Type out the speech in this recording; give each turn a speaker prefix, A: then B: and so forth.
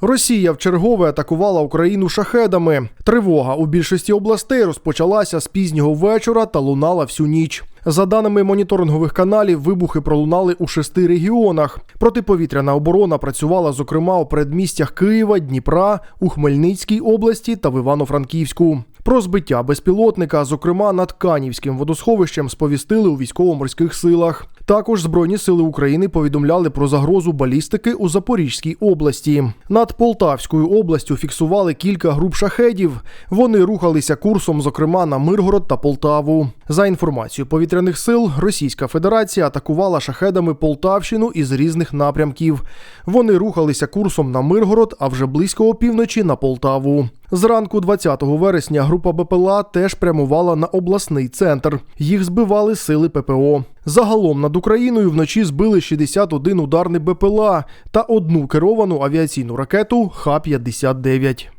A: Росія вчергове атакувала Україну шахедами. Тривога у більшості областей розпочалася з пізнього вечора та лунала всю ніч. За даними моніторингових каналів, вибухи пролунали у шести регіонах. Протиповітряна оборона працювала, зокрема, у передмістях Києва, Дніпра, у Хмельницькій області та в Івано-Франківську. Про збиття безпілотника, зокрема над Канівським водосховищем, сповістили у військово-морських силах. Також Збройні сили України повідомляли про загрозу балістики у Запорізькій області. Над Полтавською областю фіксували кілька груп шахедів. Вони рухалися курсом, зокрема на Миргород та Полтаву. За інформацією повітряних сил, Російська Федерація атакувала шахедами Полтавщину із різних напрямків. Вони рухалися курсом на Миргород, а вже близько опівночі на Полтаву. Зранку 20 вересня група БПЛА теж прямувала на обласний центр. Їх збивали сили ППО. Загалом над Україною вночі збили 61 ударний БПЛА та одну керовану авіаційну ракету Х-59.